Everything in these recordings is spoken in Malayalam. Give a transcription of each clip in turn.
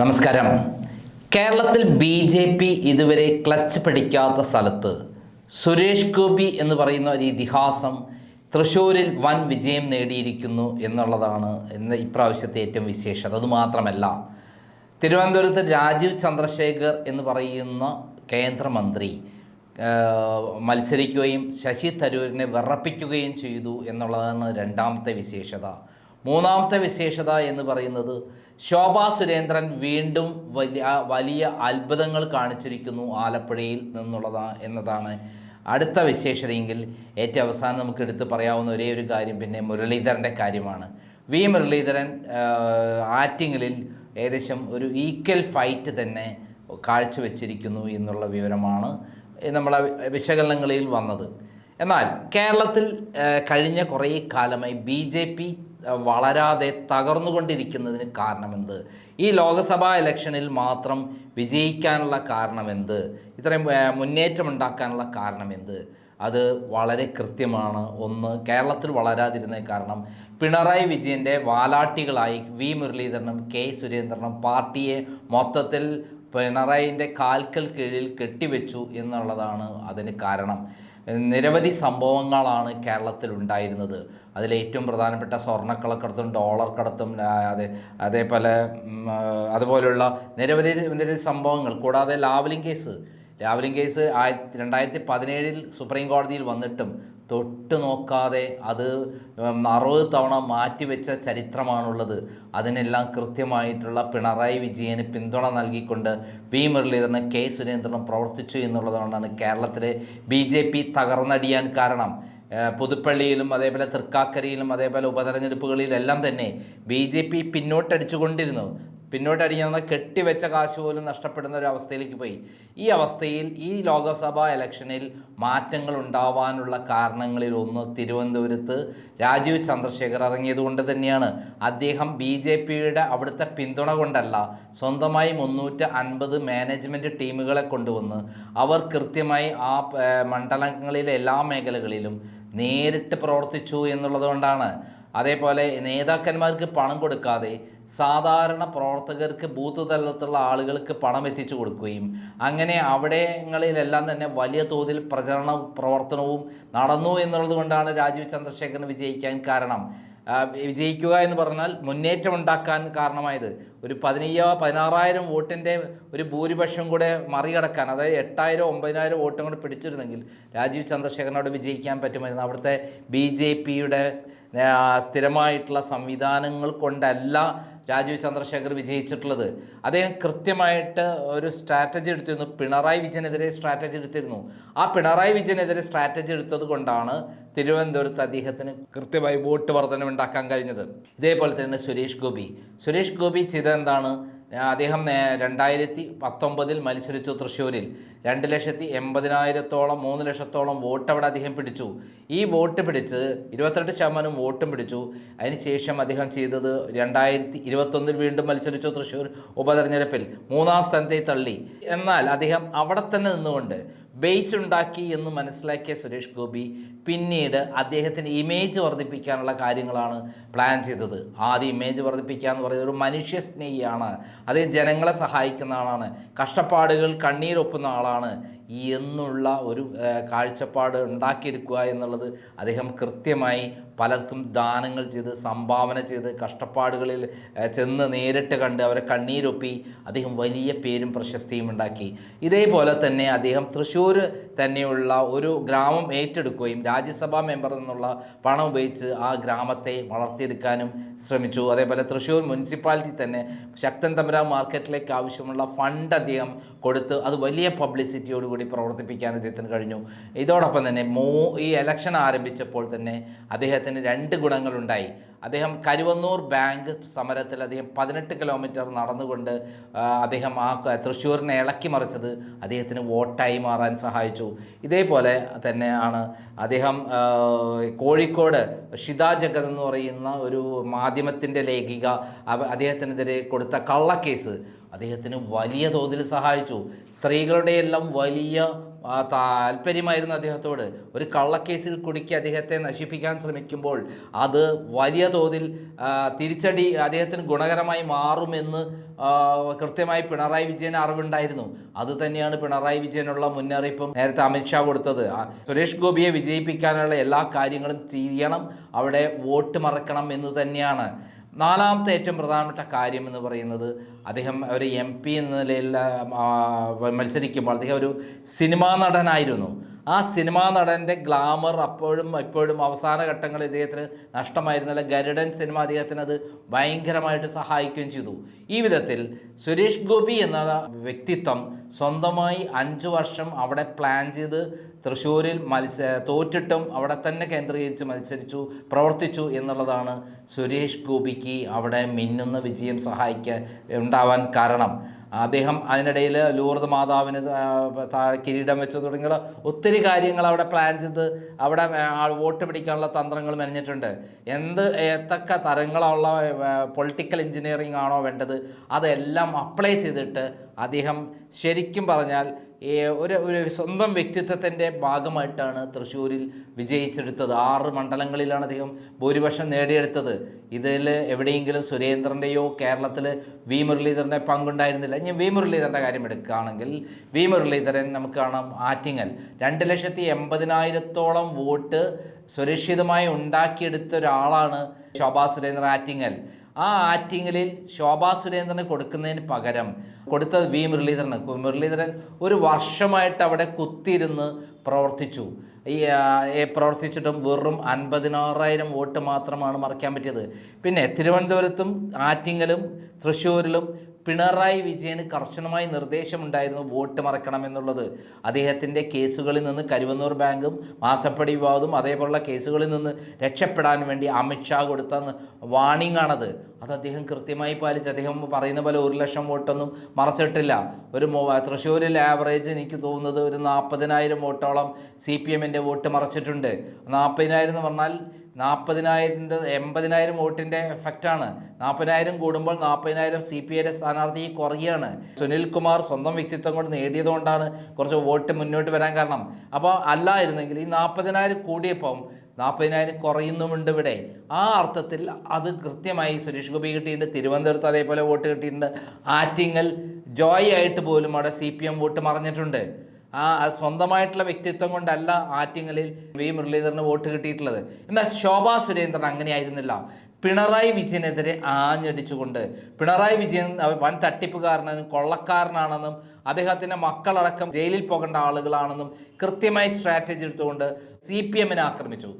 നമസ്കാരം. കേരളത്തിൽ ബി ജെ പി ഇതുവരെ ക്ലച്ച് പിടിക്കാത്ത സ്ഥലത്ത് സുരേഷ് ഗോപി എന്ന് പറയുന്ന ഒരു ഇതിഹാസം തൃശ്ശൂരിൽ വൻ വിജയം നേടിയിരിക്കുന്നു എന്നുള്ളതാണ് ഇന്ന് ഇപ്രാവശ്യത്തെ ഏറ്റവും വിശേഷം. അതുമാത്രമല്ല തിരുവനന്തപുരത്ത് രാജീവ് ചന്ദ്രശേഖർ എന്ന് പറയുന്ന കേന്ദ്രമന്ത്രി മത്സരിക്കുകയും ശശി തരൂരിനെ വിറപ്പിക്കുകയും ചെയ്തു എന്നുള്ളതാണ് രണ്ടാമത്തെ വിശേഷത. മൂന്നാമത്തെ വിശേഷത എന്ന് പറയുന്നത് ശോഭാ സുരേന്ദ്രൻ വീണ്ടും വലിയ വലിയ അത്ഭുതങ്ങൾ കാണിച്ചിരിക്കുന്നു ആലപ്പുഴയിൽ നിന്നുള്ളതാ എന്നതാണ് അടുത്ത വിശേഷതയെങ്കിൽ ഏറ്റവും അവസാനം നമുക്ക് എടുത്ത് പറയാവുന്ന ഒരേ ഒരു കാര്യം പിന്നെ മുരളീധരന്റെ കാര്യമാണ്. വി മുരളീധരൻ ആറ്റിങ്ങലിൽ ഏകദേശം ഒരു ഈക്വൽ ഫൈറ്റ് തന്നെ കാഴ്ചവെച്ചിരിക്കുന്നു എന്നുള്ള വിവരമാണ് നമ്മളെ വിശകലനങ്ങളിൽ വന്നത്. എന്നാൽ കേരളത്തിൽ കഴിഞ്ഞ കുറേ കാലമായി ബി ജെ പി വളരാതെ തകർന്നുകൊണ്ടിരിക്കുന്നതിന് കാരണമെന്ത്? ഈ ലോക്സഭാ ഇലക്ഷനിൽ മാത്രം വിജയിക്കാനുള്ള കാരണമെന്ത്? ഇത്രയും മുന്നേറ്റം മുന്നേറ്റമുണ്ടാക്കാനുള്ള കാരണമെന്ത്? അത് വളരെ കൃത്യമാണ്. ഒന്ന് കേരളത്തിൽ വളരാതിരുന്ന കാരണം പിണറായി വിജയന്റെ വാലാട്ടികളായി വി. മുരളീധരനും കെ. സുരേന്ദ്രനും പാർട്ടിയെ മൊത്തത്തിൽ പിണറായിന്റെ കാൽക്കൽ കീഴിൽ കെട്ടിവെച്ചു എന്നുള്ളതാണ് അതിന് കാരണം. നിരവധി സംഭവങ്ങളാണ് കേരളത്തിൽ ഉണ്ടായിരുന്നത്. അതിൽ ഏറ്റവും പ്രധാനപ്പെട്ട സ്വർണക്കളക്കടത്തും ഡോളർ കടത്തും അതെ അതേപോലെ അതുപോലുള്ള നിരവധി നിരവധി സംഭവങ്ങൾ. കൂടാതെ ലാവലിംഗ് കേസ്. ലാവലിംഗ് കേസ് ആയിരത്തി രണ്ടായിരത്തി പതിനേഴിൽ സുപ്രീം കോടതിയിൽ വന്നിട്ടും തൊട്ട് നോക്കാതെ അത് അറുപത് തവണ മാറ്റിവെച്ച ചരിത്രമാണുള്ളത്. അതിനെല്ലാം കൃത്യമായിട്ടുള്ള പിണറായി വിജയന് പിന്തുണ നൽകിക്കൊണ്ട് വി. മുരളീധരനും കെ. സുരേന്ദ്രനും പ്രവർത്തിച്ചു എന്നുള്ളതുകൊണ്ടാണ് കേരളത്തിലെ ബി ജെ പി തകർന്നടിയാൻ കാരണം. പുതുപ്പള്ളിയിലും അതേപോലെ തൃക്കാക്കരയിലും അതേപോലെ ഉപതെരഞ്ഞെടുപ്പുകളിലെല്ലാം തന്നെ ബി ജെ പി പിന്നോട്ടടിച്ചുകൊണ്ടിരുന്നു. പിന്നോട്ടടിക്കുന്ന കെട്ടിവെച്ച കാശ് പോലും നഷ്ടപ്പെടുന്ന ഒരു അവസ്ഥയിലേക്ക് പോയി. ഈ അവസ്ഥയിൽ ഈ ലോക്സഭാ ഇലക്ഷനിൽ മാറ്റങ്ങൾ ഉണ്ടാവാനുള്ള കാരണങ്ങളിൽ ഒന്ന് തിരുവനന്തപുരത്ത് രാജീവ് ചന്ദ്രശേഖർ ഇറങ്ങിയതുകൊണ്ട് തന്നെയാണ്. അദ്ദേഹം ബി ജെ പിയുടെ അവിടുത്തെ പിന്തുണ കൊണ്ടല്ല സ്വന്തമായി മുന്നൂറ്റി അൻപത് മാനേജ്മെന്റ് ടീമുകളെ കൊണ്ടുവന്ന് അവർ കൃത്യമായി ആ മണ്ഡലങ്ങളിലെ എല്ലാ മേഖലകളിലും നേരിട്ട് പ്രവർത്തിച്ചു എന്നുള്ളതുകൊണ്ടാണ് അതേപോലെ നേതാക്കന്മാർക്ക് പണം കൊടുക്കാതെ സാധാരണ പ്രവർത്തകർക്ക് ബൂത്ത് തലത്തിലുള്ള ആളുകൾക്ക് പണം എത്തിച്ചു കൊടുക്കുകയും അങ്ങനെ അവിടെങ്ങളിലെല്ലാം തന്നെ വലിയ തോതിൽ പ്രചരണ പ്രവർത്തനവും നടന്നു എന്നുള്ളത് കൊണ്ടാണ് രാജീവ് ചന്ദ്രശേഖരൻ വിജയിക്കാൻ കാരണം. വിജയിക്കുക എന്ന് പറഞ്ഞാൽ മുന്നേറ്റം ഉണ്ടാക്കാൻ കാരണമായത്. ഒരു പതിനയ്യോ പതിനാറായിരം വോട്ടിന്റെ ഒരു ഭൂരിപക്ഷം കൂടെ മറികടക്കാൻ അതായത് എട്ടായിരം ഒമ്പതിനായിരം വോട്ടും കൂടെ പിടിച്ചിരുന്നെങ്കിൽ രാജീവ് ചന്ദ്രശേഖരനോട് വിജയിക്കാൻ പറ്റുമായിരുന്നു. അവിടുത്തെ ബി ജെ പിയുടെ സ്ഥിരമായിട്ടുള്ള സംവിധാനങ്ങൾ കൊണ്ടല്ല രാജീവ് ചന്ദ്രശേഖർ വിജയിച്ചിട്ടുള്ളത്. അദ്ദേഹം കൃത്യമായിട്ട് ഒരു സ്ട്രാറ്റജി എടുത്തിരുന്നു. പിണറായി വിജയനെതിരെ സ്ട്രാറ്റജി എടുത്തിരുന്നു. ആ പിണറായി വിജയനെതിരെ സ്ട്രാറ്റജി എടുത്തത് കൊണ്ടാണ് തിരുവനന്തപുരത്ത് അദ്ദേഹത്തിന് കൃത്യമായി വോട്ട് വർധനം ഉണ്ടാക്കാൻ കഴിഞ്ഞത്. ഇതേപോലെ തന്നെ സുരേഷ് ഗോപി. സുരേഷ് ഗോപി ചെയ്തെന്താണ് അദ്ദേഹം രണ്ടായിരത്തി പത്തൊമ്പതിൽ മത്സരിച്ചു തൃശ്ശൂരിൽ. രണ്ട് ലക്ഷത്തി എൺപതിനായിരത്തോളം മൂന്ന് ലക്ഷത്തോളം വോട്ട് അവിടെ അദ്ദേഹം പിടിച്ചു. ഈ വോട്ട് പിടിച്ച് ഇരുപത്തെട്ട് ശതമാനം വോട്ടും പിടിച്ചു. അതിനുശേഷം അദ്ദേഹം ചെയ്തത് രണ്ടായിരത്തി ഇരുപത്തൊന്നിൽ വീണ്ടും മത്സരിച്ചു തൃശ്ശൂർ ഉപതെരഞ്ഞെടുപ്പിൽ. മൂന്നാം സ്ഥാനത്തെ തള്ളി. എന്നാൽ അദ്ദേഹം അവിടെ തന്നെ നിന്നുകൊണ്ട് ബേസ് ഉണ്ടാക്കി എന്ന് മനസ്സിലാക്കിയ സുരേഷ് ഗോപി പിന്നീട് അദ്ദേഹത്തിന്റെ ഇമേജ് വർദ്ധിപ്പിക്കാനുള്ള കാര്യങ്ങളാണ് പ്ലാൻ ചെയ്തത്. ആദ്യം ഇമേജ് വർദ്ധിപ്പിക്കുക എന്ന് പറയുന്നത് ഒരു മനുഷ്യ സ്നേഹിയാണ് അദ്ദേഹം ജനങ്ങളെ സഹായിക്കുന്ന ആളാണ്. കഷ്ടപ്പാടുകൾ കണ്ണീരൊപ്പുന്ന ആളാണ്. എന്നുള്ള ഒരു കാഴ്ചപ്പാട് ഉണ്ടാക്കിയെടുക്കുക എന്നുള്ളത് അദ്ദേഹം കൃത്യമായി പലർക്കും ദാനങ്ങൾ ചെയ്ത് സംഭാവന ചെയ്ത് കഷ്ടപ്പാടുകളിൽ ചെന്ന് നേരിട്ട് കണ്ട് അവരെ കണ്ണീരൊപ്പി അദ്ദേഹം വലിയ പേരും പ്രശസ്തിയും ഉണ്ടാക്കി. ഇതേപോലെ തന്നെ അദ്ദേഹം തൃശ്ശൂർ തന്നെയുള്ള ഒരു ഗ്രാമം ഏറ്റെടുക്കുകയും രാജ്യസഭാ മെമ്പർ എന്നുള്ള പണം ഉപയോഗിച്ച് ആ ഗ്രാമത്തെ വളർത്തിയെടുക്കാനും ശ്രമിച്ചു. അതേപോലെ തൃശ്ശൂർ മുനിസിപ്പാലിറ്റി തന്നെ ശക്തൻ തമ്പുരാ മാർക്കറ്റിലേക്ക് ആവശ്യമുള്ള ഫണ്ട് അദ്ദേഹം കൊടുത്ത് അത് വലിയ പബ്ലിസിറ്റിയോടുകൂടി പ്രവർത്തിപ്പിക്കാൻ അദ്ദേഹത്തിന് കഴിഞ്ഞു. ഇതോടൊപ്പം തന്നെ മോ ഈ ഇലക്ഷൻ ആരംഭിച്ചപ്പോൾ തന്നെ അദ്ദേഹത്തിന് രണ്ട് ഗുണങ്ങളുണ്ടായി. അദ്ദേഹം കരുവന്നൂർ ബാങ്ക് സമരത്തിൽ അദ്ദേഹം പതിനെട്ട് കിലോമീറ്റർ നടന്നുകൊണ്ട് അദ്ദേഹം ആ തൃശ്ശൂരിനെ ഇളക്കി മറിച്ചത് അദ്ദേഹത്തിന് വോട്ടായി മാറാൻ സഹായിച്ചു. ഇതേപോലെ തന്നെയാണ് അദ്ദേഹം കോഴിക്കോട് ഷിത ജഗത് എന്ന് പറയുന്ന ഒരു മാധ്യമത്തിന്റെ ലേഖിക അദ്ദേഹത്തിനെതിരെ കൊടുത്ത കള്ളക്കേസ് അദ്ദേഹത്തിന് വലിയ തോതിൽ സഹായിച്ചു. സ്ത്രീകളുടെ എല്ലാം വലിയ താല്പര്യമായിരുന്നു അദ്ദേഹത്തോട്. ഒരു കള്ളക്കേസിൽ കുടുക്കി അദ്ദേഹത്തെ നശിപ്പിക്കാൻ ശ്രമിക്കുമ്പോൾ അത് വലിയ തോതിൽ തിരിച്ചടി അദ്ദേഹത്തിന് ഗുണകരമായി മാറുമെന്ന് കൃത്യമായി പിണറായി വിജയൻ അറിവുണ്ടായിരുന്നു. അത് തന്നെയാണ് പിണറായി വിജയനുള്ള മുന്നറിയിപ്പും നേരത്തെ അമിത്ഷാ കൊടുത്തത്. സുരേഷ് ഗോപിയെ വിജയിപ്പിക്കാനുള്ള എല്ലാ കാര്യങ്ങളും ചെയ്യണം അവിടെ വോട്ട് മറക്കണം എന്ന് തന്നെയാണ്. നാലാമത്തെ ഏറ്റവും പ്രധാനപ്പെട്ട കാര്യം എന്ന് പറയുന്നത് അദ്ദേഹം ഒരു എം പി എന്ന നിലയിൽ മത്സരിക്കുമ്പോൾ അദ്ദേഹം ഒരു സിനിമാ നടനായിരുന്നു. ആ സിനിമാ നടന്റെ ഗ്ലാമർ അപ്പോഴും ഇപ്പോഴും അവസാന ഘട്ടങ്ങളിൽ ഇദ്ദേഹത്തിന് നഷ്ടമായിരുന്നില്ല. ഗരുഡൻ സിനിമ അദ്ദേഹത്തിന് അത് ഭയങ്കരമായിട്ട് സഹായിക്കുകയും ചെയ്തു. ഈ വിധത്തിൽ സുരേഷ് ഗോപി എന്ന വ്യക്തിത്വം സ്വന്തമായി അഞ്ച് വർഷം അവിടെ പ്ലാൻ ചെയ്ത് തൃശ്ശൂരിൽ മത്സ തോറ്റിട്ടും അവിടെ തന്നെ കേന്ദ്രീകരിച്ച് മത്സരിച്ചു പ്രവർത്തിച്ചു എന്നുള്ളതാണ് സുരേഷ് ഗോപിക്ക് അവിടെ മിന്നുന്ന വിജയം സഹായിക്കാൻ ഉണ്ടാവാൻ കാരണം. അദ്ദേഹം അതിനിടയിൽ ലൂർദ് മാതാവിന് കിരീടം വെച്ച് തുടങ്ങിയുള്ള ഒത്തിരി കാര്യങ്ങൾ അവിടെ പ്ലാൻ ചെയ്ത് അവിടെ വോട്ട് പിടിക്കാനുള്ള തന്ത്രങ്ങൾ മെനഞ്ഞിട്ടുണ്ട്. എന്ത് ഏതൊക്കെ തരങ്ങളുള്ള പൊളിറ്റിക്കൽ എഞ്ചിനീയറിംഗ് ആണോ വേണ്ടത് അതെല്ലാം അപ്ലൈ ചെയ്തിട്ട് അദ്ദേഹം ശരിക്കും പറഞ്ഞാൽ ഒരു ഒരു സ്വന്തം വ്യക്തിത്വത്തിന്റെ ഭാഗമായിട്ടാണ് തൃശ്ശൂരിൽ വിജയിച്ചെടുത്തത്. ആറ് മണ്ഡലങ്ങളിലാണ് അദ്ദേഹം ഭൂരിപക്ഷം നേടിയെടുത്തത്. ഇതിൽ എവിടെയെങ്കിലും സുരേന്ദ്രന്റെയോ കേരളത്തിൽ വി മുരളീധരന്റെ പങ്കുണ്ടായിരുന്നില്ല. ഇനി വി മുരളീധരന്റെ കാര്യം എടുക്കുകയാണെങ്കിൽ വി മുരളീധരൻ നമുക്ക് കാണാം ആറ്റിങ്ങൽ. രണ്ട് ലക്ഷത്തി എൺപതിനായിരത്തോളം വോട്ട് സുരക്ഷിതമായി ഉണ്ടാക്കിയെടുത്ത ഒരാളാണ് ശോഭാ സുരേന്ദ്രൻ ആറ്റിങ്ങൽ. ആ ആറ്റിങ്ങലിൽ ശോഭാ സുരേന്ദ്രന് കൊടുക്കുന്നതിന് പകരം കൊടുത്തത് വി മുരളീധരന് മുരളീധരൻ ഒരു വർഷമായിട്ട് അവിടെ കുത്തിയിരുന്ന് പ്രവർത്തിച്ചു. ഈ പ്രവർത്തിച്ചിട്ടും വെറും അൻപതിനാറായിരം വോട്ട് മാത്രമാണ് മറിക്കാൻ പറ്റിയത്. പിന്നെ തിരുവനന്തപുരത്തും ആറ്റിങ്ങലും തൃശ്ശൂരിലും പിണറായി വിജയന് കർശനമായി നിർദ്ദേശമുണ്ടായിരുന്നു വോട്ട് മറക്കണമെന്നുള്ളത് അദ്ദേഹത്തിന്റെ കേസുകളിൽ നിന്ന് കരുവന്നൂർ ബാങ്കും മാസപ്പടി വിവാദവും അതേപോലുള്ള കേസുകളിൽ നിന്ന് രക്ഷപ്പെടാൻ വേണ്ടി അമിത്ഷാ കൊടുത്ത വാണിംഗ് ആണത്. അത് അദ്ദേഹം കൃത്യമായി പാലിച്ച് അദ്ദേഹം പറയുന്ന പോലെ ഒരു ലക്ഷം വോട്ടൊന്നും മറച്ചിട്ടില്ല. ഒരു തൃശ്ശൂരിൽ ആവറേജ് എനിക്ക് തോന്നുന്നത് ഒരു നാൽപ്പതിനായിരം വോട്ടോളം സി പി എമ്മിന്റെ വോട്ട് മറച്ചിട്ടുണ്ട്. നാൽപ്പതിനായിരം എന്ന് പറഞ്ഞാൽ നാൽപ്പതിനായിരം എൺപതിനായിരം വോട്ടിന്റെ എഫക്റ്റാണ് നാൽപ്പതിനായിരം കൂടുമ്പോൾ നാൽപ്പതിനായിരം സി പി ഐയുടെ സ്ഥാനാർത്ഥി കുറയുകയാണ് സുനിൽ കുമാർ സ്വന്തം വ്യക്തിത്വം കൊണ്ട് നേടിയതുകൊണ്ടാണ് കുറച്ച് വോട്ട് മുന്നോട്ട് വരാൻ കാരണം. അപ്പോൾ അല്ലായിരുന്നെങ്കിൽ ഈ നാൽപ്പതിനായിരം കൂടിയപ്പം നാൽപ്പതിനായിരം കുറയുന്നുമുണ്ട് ഇവിടെ. ആ അർത്ഥത്തിൽ അത് കൃത്യമായി സുരേഷ് ഗോപി കിട്ടിയിട്ടുണ്ട് തിരുവനന്തപുരത്ത് അതേപോലെ വോട്ട് കിട്ടിയിട്ടുണ്ട്. ആറ്റിങ്ങൽ ജോയ് ആയിട്ട് പോലും അവിടെ സി പി എം വോട്ട് മറഞ്ഞിട്ടുണ്ട്. ആ സ്വന്തമായിട്ടുള്ള വ്യക്തിത്വം കൊണ്ടല്ല ആറ്റിങ്ങലിൽ വി. മുരളീധരന് വോട്ട് കിട്ടിയിട്ടുള്ളത്. എന്നാൽ ശോഭാ സുരേന്ദ്രൻ അങ്ങനെയായിരുന്നില്ല. പിണറായി വിജയനെതിരെ ആഞ്ഞടിച്ചുകൊണ്ട് പിണറായി വിജയൻ വൻ വൻ തട്ടിപ്പുകാരനെന്നും കൊള്ളക്കാരനാണെന്നും അദ്ദേഹത്തിന്റെ മക്കളടക്കം ജയിലിൽ പോകേണ്ട ആളുകളാണെന്നും കൃത്യമായി സ്ട്രാറ്റജി എടുത്തുകൊണ്ട് സി പി എമ്മിനെ ആക്രമിച്ചു.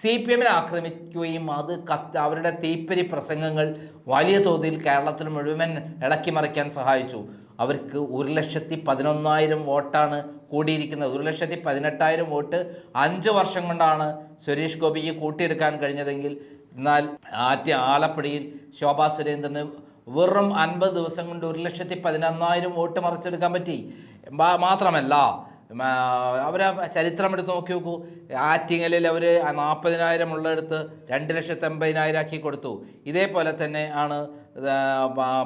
സി പി എമ്മിനെ ആക്രമിക്കുകയും അത് കത്ത് അവരുടെ തീപ്പരി പ്രസംഗങ്ങൾ വലിയ തോതിൽ കേരളത്തിൽ മുഴുവൻ ഇളക്കി മറിക്കാൻ സഹായിച്ചു. അവർക്ക് ഒരു ലക്ഷത്തി പതിനൊന്നായിരം വോട്ടാണ് കൂടിയിരിക്കുന്നത്. ഒരു ലക്ഷത്തി പതിനെട്ടായിരം വോട്ട് അഞ്ച് വർഷം കൊണ്ടാണ് സുരേഷ് ഗോപിക്ക് കൂട്ടിയെടുക്കാൻ കഴിഞ്ഞതെങ്കിൽ എന്നാൽ ആറ്റ ആലപ്പുഴയിൽ ശോഭാ സുരേന്ദ്രന് വെറും അൻപത് ദിവസം കൊണ്ട് ഒരു ലക്ഷത്തി പതിനൊന്നായിരം വോട്ട് മറിച്ചെടുക്കാൻ പറ്റി. മാത്രമല്ല അവർ ചരിത്രം എടുത്ത് നോക്കി നോക്കൂ. ആറ്റിങ്ങലിൽ അവർ നാൽപ്പതിനായിരം ഉള്ളെടുത്ത് രണ്ട് ലക്ഷത്തി അമ്പതിനായിരം ആക്കി കൊടുത്തു. ഇതേപോലെ തന്നെ ആണ്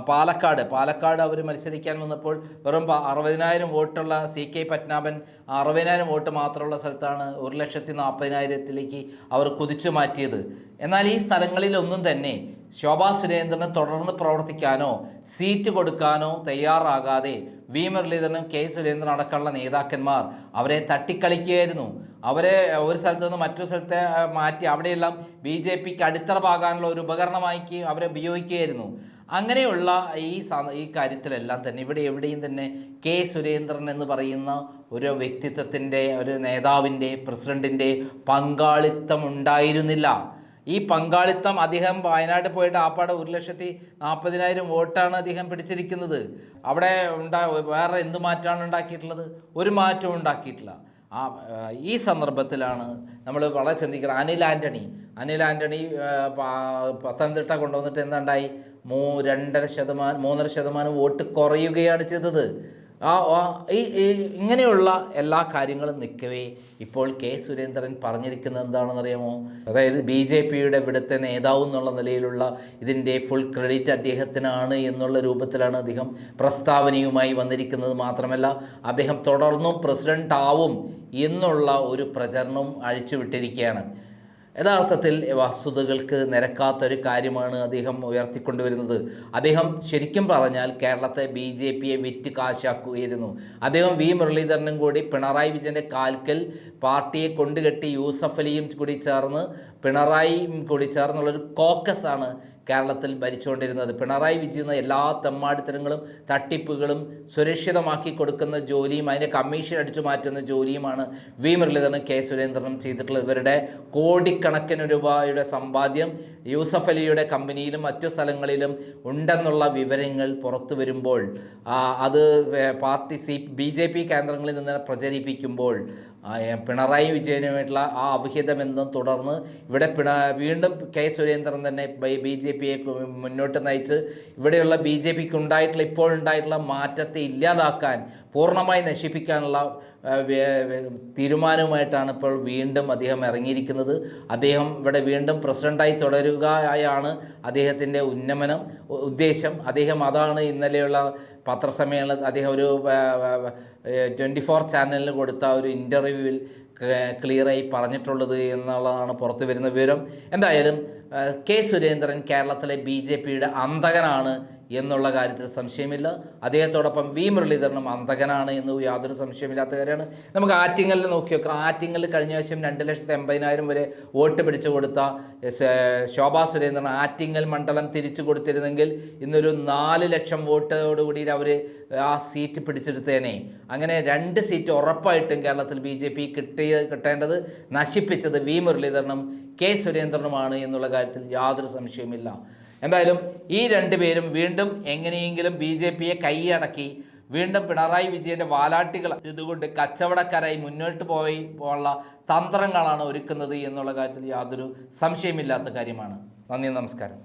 പാലക്കാട്. പാലക്കാട് അവർ മത്സരിക്കാൻ വന്നപ്പോൾ വെറും അറുപതിനായിരം വോട്ടുള്ള സി കെ പത്മനാഭൻ അറുപതിനായിരം വോട്ട് മാത്രമുള്ള സ്ഥലത്താണ് ഒരു ലക്ഷത്തി നാൽപ്പതിനായിരത്തിലേക്ക് അവർ കുതിച്ചു മാറ്റിയത്. എന്നാൽ ഈ സ്ഥലങ്ങളിലൊന്നും തന്നെ ശോഭാ സുരേന്ദ്രന് തുടർന്ന് പ്രവർത്തിക്കാനോ സീറ്റ് കൊടുക്കാനോ തയ്യാറാകാതെ വി. മുരളീധരനും കെ. സുരേന്ദ്രൻ അടക്കമുള്ള നേതാക്കന്മാർ അവരെ തട്ടിക്കളിക്കുകയായിരുന്നു. അവരെ ഒരു സ്ഥലത്ത് നിന്ന് മറ്റൊരു സ്ഥലത്തെ മാറ്റി അവിടെയെല്ലാം ബി ജെ പിക്ക് അടിത്തറ പാകാനുള്ള ഒരു ഉപകരണമാക്കി അവരെ ഉപയോഗിക്കുകയായിരുന്നു. അങ്ങനെയുള്ള ഈ ഈ കാര്യത്തിലെല്ലാം തന്നെ ഇവിടെ എവിടെയും തന്നെ കെ സുരേന്ദ്രൻ എന്ന് പറയുന്ന ഒരു വ്യക്തിത്വത്തിന്റെ ഒരു നേതാവിന്റെ പ്രസിഡന്റിന്റെ പങ്കാളിത്തം ഉണ്ടായിരുന്നില്ല. ഈ പങ്കാളിത്തം അദ്ദേഹം വയനാട് പോയിട്ട് ആപ്പാടെ ഒരു ലക്ഷത്തി നാൽപ്പതിനായിരം വോട്ടാണ് അദ്ദേഹം പിടിച്ചിരിക്കുന്നത്. അവിടെ ഉണ്ടാ വേറെ എന്ത് മാറ്റമാണ് ഉണ്ടാക്കിയിട്ടുള്ളത്? ഒരു മാറ്റവും ഉണ്ടാക്കിയിട്ടില്ല. ആ ഈ സന്ദർഭത്തിലാണ് നമ്മൾ വളരെ ചിന്തിക്കണം. അനിൽ ആന്റണി അനിൽ ആന്റണി പത്തനംതിട്ട കൊണ്ടുവന്നിട്ട് എന്തുണ്ടായി? മൂ രണ്ടര ശതമാനം മൂന്നര ശതമാനം വോട്ട് കുറയുകയാണ് ചെയ്തത്. ഈ ഇങ്ങനെയുള്ള എല്ലാ കാര്യങ്ങളും നിൽക്കവേ. ഇപ്പോൾ കെ സുരേന്ദ്രൻ പറഞ്ഞിരിക്കുന്നത് എന്താണെന്ന് അറിയാമോ അതായത് ബി ജെ പിയുടെ ഇവിടുത്തെ നേതാവ് എന്നുള്ള നിലയിലുള്ള ഇതിന്റെ ഫുൾ ക്രെഡിറ്റ് അദ്ദേഹത്തിനാണ് എന്നുള്ള രൂപത്തിലാണ് അദ്ദേഹം പ്രസ്താവനയുമായി വന്നിരിക്കുന്നത് മാത്രമല്ല അദ്ദേഹം തുടർന്നും പ്രസിഡന്റ് ആവും എന്നുള്ള ഒരു പ്രചരണം അഴിച്ചുവിട്ടിരിക്കുകയാണ്. യഥാർത്ഥത്തിൽ വസ്തുതകൾക്ക് നിരക്കാത്തൊരു കാര്യമാണ് അദ്ദേഹം ഉയർത്തിക്കൊണ്ടുവരുന്നത്. അദ്ദേഹം ശരിക്കും പറഞ്ഞാൽ കേരളത്തെ ബി ജെ പിയെ വിറ്റ് കാശാക്കുകയായിരുന്നു. അദ്ദേഹം വി. മുരളീധരനും കൂടി പിണറായി വിജയന്റെ കാൽക്കൽ പാർട്ടിയെ കൊണ്ടുകെട്ടി യൂസഫ് അലിയും കൂടി ചേർന്ന് പിണറായിയും കൂടി ചേർന്നുള്ളൊരു കോക്കസ് ആണ് കേരളത്തിൽ ഭരിച്ചുകൊണ്ടിരുന്നത്. പിണറായി വിജയൻ എല്ലാ തെമ്മാടിത്തരങ്ങളും തട്ടിപ്പുകളും സുരക്ഷിതമാക്കി കൊടുക്കുന്ന ജോലിയും അതിന്റെ കമ്മീഷൻ അടിച്ചു മാറ്റുന്ന ജോലിയുമാണ് വി. മുരളീധരനും കെ. സുരേന്ദ്രനും ചെയ്തിട്ടുള്ളത്. ഇവരുടെ കോടിക്കണക്കിന് രൂപയുടെ സമ്പാദ്യം യൂസഫ് അലിയുടെ കമ്പനിയിലും മറ്റു സ്ഥലങ്ങളിലും ഉണ്ടെന്നുള്ള വിവരങ്ങൾ പുറത്തു വരുമ്പോൾ അത് party C B J P കേന്ദ്രങ്ങളിൽ നിന്ന് പ്രചരിപ്പിക്കുമ്പോൾ പിണറായി വിജയനുമായിട്ടുള്ള ആ അവിഹിത ബന്ധം തുടർന്ന് ഇവിടെ പിണ വീണ്ടും കെ. സുരേന്ദ്രൻ തന്നെ ബി ജെ പിയെ മുന്നോട്ട് നയിച്ച് ഇവിടെയുള്ള ബി ജെ പിക്ക് ഉണ്ടായിട്ടുള്ള ഇപ്പോൾ ഉണ്ടായിട്ടുള്ള മാറ്റത്തെ ഇല്ലാതാക്കാൻ പൂർണമായി നശിപ്പിക്കാനുള്ള തീരുമാനവുമായിട്ടാണ് ഇപ്പോൾ വീണ്ടും അദ്ദേഹം ഇറങ്ങിയിരിക്കുന്നത്. അദ്ദേഹം ഇവിടെ വീണ്ടും പ്രസിഡന്റായി തുടരുകയാണ് അദ്ദേഹത്തിന്റെ ഉന്നമനം ഉദ്ദേശം. അദ്ദേഹം അതാണ് ഇന്നലെയുള്ള പത്രസമ്മേളനം അദ്ദേഹം ഒരു ട്വന്റി ഫോർ ചാനലിന് കൊടുത്ത ഒരു ഇന്റർവ്യൂവിൽ ക്ലിയറായി പറഞ്ഞിട്ടുള്ളത് എന്നുള്ളതാണ് പുറത്തു വരുന്ന വിവരം. എന്തായാലും കെ സുരേന്ദ്രൻ കേരളത്തിലെ ബി ജെ പിയുടെ അന്തകനാണ്. എന്നുള്ള കാര്യത്തിൽ സംശയമില്ല. അദ്ദേഹത്തോടൊപ്പം വി മുരളീധരനും അന്തകനാണ് എന്ന് യാതൊരു സംശയമില്ലാത്ത കാര്യമാണ്. നമുക്ക് ആറ്റിങ്ങലിൽ നോക്കി നോക്കാം. ആറ്റിങ്ങലിൽ കഴിഞ്ഞ വർഷം രണ്ട് ലക്ഷത്തി എൺപതിനായിരം വരെ വോട്ട് പിടിച്ചു കൊടുത്ത ശോഭാ സുരേന്ദ്രൻ ആറ്റിങ്ങൽ മണ്ഡലം തിരിച്ചു കൊടുത്തിരുന്നെങ്കിൽ ഇന്നൊരു നാല് ലക്ഷം വോട്ടോടുകൂടി അവർ ആ സീറ്റ് പിടിച്ചെടുത്തേനെ. അങ്ങനെ രണ്ട് സീറ്റ് ഉറപ്പായിട്ടും കേരളത്തിൽ ബി ജെ പി കിട്ടിയ കിട്ടേണ്ടത് നശിപ്പിച്ചത് വി മുരളീധരനും കെ സുരേന്ദ്രനുമാണ് എന്നുള്ള കാര്യത്തിൽ യാതൊരു സംശയവുമില്ല. എന്തായാലും ഈ രണ്ടുപേരും വീണ്ടും എങ്ങനെയെങ്കിലും ബി ജെ പിയെ കൈയടക്കി വീണ്ടും പിണറായി വിജയന്റെ വാലാട്ടികൾ ഇതുകൊണ്ട് കച്ചവടക്കാരായി മുന്നോട്ട് പോയി പോകാനുള്ള തന്ത്രങ്ങളാണ് ഒരുക്കുന്നത് എന്നുള്ള കാര്യത്തിൽ യാതൊരു സംശയമില്ലാത്ത കാര്യമാണ്. നന്ദി നമസ്കാരം.